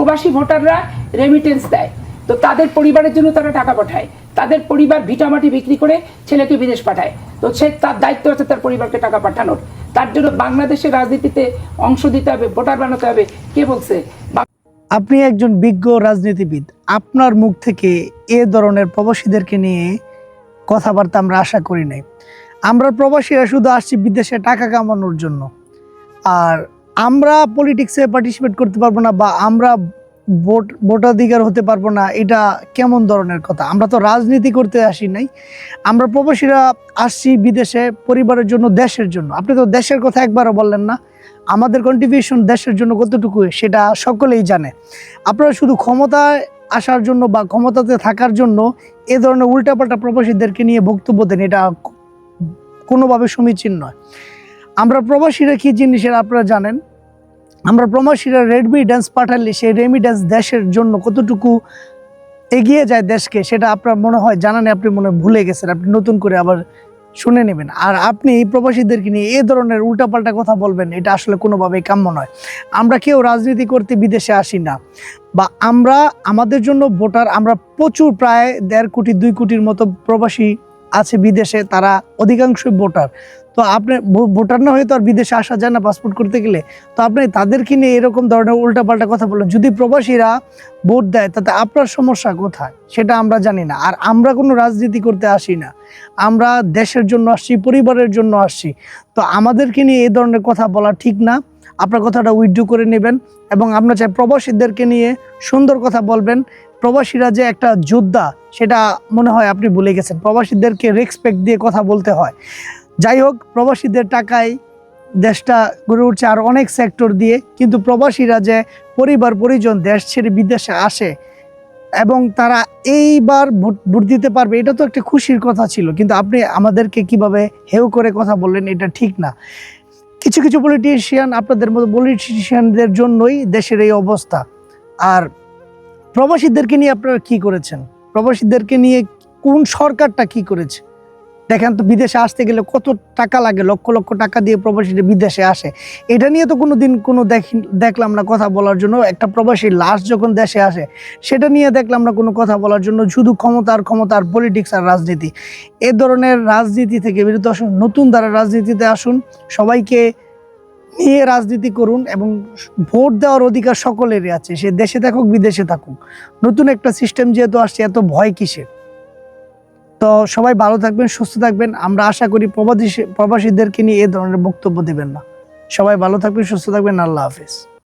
প্রবাসী ভোটাররা রেমিটেন্স দেয়। তো তাদের পরিবারের জন্য তারা টাকা পাঠায় তাদের পরিবার ভিটামাটি বিক্রি করে ছেলেকে বিদেশ পাঠায়। তো সে তার দায়িত্ব আছে তার পরিবারকে টাকা পাঠানোর। তার জন্য বাংলাদেশের রাজনীতিতে অংশ দিতে হবে, ভোটার বানাতে হবে। কে বলছে? আপনি একজন বিজ্ঞ রাজনীতিবিদ। আপনার মুখ থেকে এ ধরনের প্রবাসীদেরকে নিয়ে কথাবার্তা আমরা আশা করি নাই। আমরা প্রবাসীরা শুধু আসছি বিদেশে টাকা কামানোর জন্য। আর আমরা পলিটিক্সে পার্টিসিপেট করতে পারব না বা আমরা ভোট, ভোটাধিকার হতে পারব না, এটা কেমন ধরনের কথা? আমরা তো রাজনীতি করতে আসি নাই। আমরা প্রবাসীরা আসছি বিদেশে, পরিবারের জন্য, দেশের জন্য। আপনি তো দেশের কথা একবারও বললেন না। আমাদের কন্ট্রিবিউশন দেশের জন্য কতটুকু সেটা সকলেই জানে। আপনারা শুধু ক্ষমতায় আসার জন্য বা ক্ষমতাতে থাকার জন্য এ ধরনের উল্টাপাল্টা প্রবাসীদেরকে নিয়ে বক্তব্য দেন, এটা কোনোভাবে সমীচীন নয়। আমরা প্রবাসীরা কি জিনিসের আপনারা জানেন? আমরা প্রবাসীরা রেডমি রেমিডেন্স পাঠালে সেই রেমিডেন্স দেশের জন্য কতটুকু এগিয়ে যায় দেশকে সেটা আপনার মনে হয় জানানে আপনি মনে ভুলে গেছেন, আপনি নতুন করে আবার শুনে নেবেন। আর আপনি প্রবাসীদেরকে নিয়ে এ ধরনের উল্টাপাল্টা কথা বলবেন, এটা আসলে কোনোভাবেই কাম্য নয়। আমরা কেউ রাজনীতি করতে বিদেশে আসি না, বা আমরা, আমাদের জন্য ভোটার আমরা প্রচুর, প্রায় দেড় কোটি, দুই কোটির মতো প্রবাসী আছে বিদেশে, তারা অধিকাংশ ভোটার। তো আপনি ভোটার না হয়ে তো আর বিদেশে আসা যায় না পাসপোর্ট করতে গেলে। তো আপনি তাদেরকে নিয়ে এরকম ধরনের উল্টাপাল্টা কথা বলেন যদি প্রবাসীরা ভোট দেয়, তাতে আপনার সমস্যা কোথায়? সেটা আমরা জানি না। আর আমরা কোনো রাজনীতি করতে আসি না। আমরা দেশের জন্য আসছি, পরিবারের জন্য আসছি। তো আমাদেরকে নিয়ে এই ধরনের কথা বলা ঠিক না। আপনার কথাটা উইথড্র করে নেবেন এবং আমরা চাই প্রবাসীদেরকে নিয়ে সুন্দর কথা বলবেন। প্রবাসীরা যে একটা যোদ্ধা, সেটা মনে হয় আপনি ভুলে গেছেন। প্রবাসীদেরকে রেসপেক্ট দিয়ে কথা বলতে হয়। যাই হোক, প্রবাসীদের টাকায় দেশটা গড়ে উঠছে আর অনেক সেক্টর দিয়ে, কিন্তু প্রবাসীরা যে পরিবার, পরিজন দেশ ছেড়ে বিদেশে আসে এবং তারা এইবার ভোট দিতে পারবে, এটা তো একটা খুশির কথা ছিল। কিন্তু আপনি আমাদেরকে কীভাবে হেউ করে কথা বললেন, এটা ঠিক না। কিছু কিছু পলিটিশিয়ান আপনাদের মতো পলিটিশিয়ানদের জন্যই দেশের এই অবস্থা। আর প্রবাসীদেরকে নিয়ে আপনারা কি করেছেন? প্রবাসীদেরকে নিয়ে কোন সরকারটা কি করেছে? দেখেন তো বিদেশে আসতে গেলে কত টাকা লাগে? লক্ষ লক্ষ টাকা দিয়ে প্রবাসীরা বিদেশে আসে। এটা নিয়ে তো কোনো দিন কোনো দেখি- দেখলাম না কথা বলার জন্য। একটা প্রবাসী লাশ যখন দেশে আসে, সেটা নিয়ে দেখলাম না কোনো কথা বলার জন্য। শুধু ক্ষমতার আর ক্ষমতা আর পলিটিক্স আর রাজনীতি। এ ধরনের রাজনীতি থেকে বিরত আসুন। নতুন দ্বারা রাজনীতিতে আসুন। সবাইকে নিয়ে রাজনীতি করুন এবং ভোট দেওয়ার অধিকার সকলেরই আছে। সে দেশে থাকুক, বিদেশে থাকুক। নতুন একটা সিস্টেম যেহেতু আসছে, এত ভয় কিসের? তো সবাই ভালো থাকবেন, সুস্থ থাকবেন। আমরা আশা করি প্রবাসী প্রবাসীদেরকে নিয়ে এ ধরনের বক্তব্য দেবেন না। সবাই ভালো থাকবেন, সুস্থ থাকবেন। আল্লাহ হাফিজ।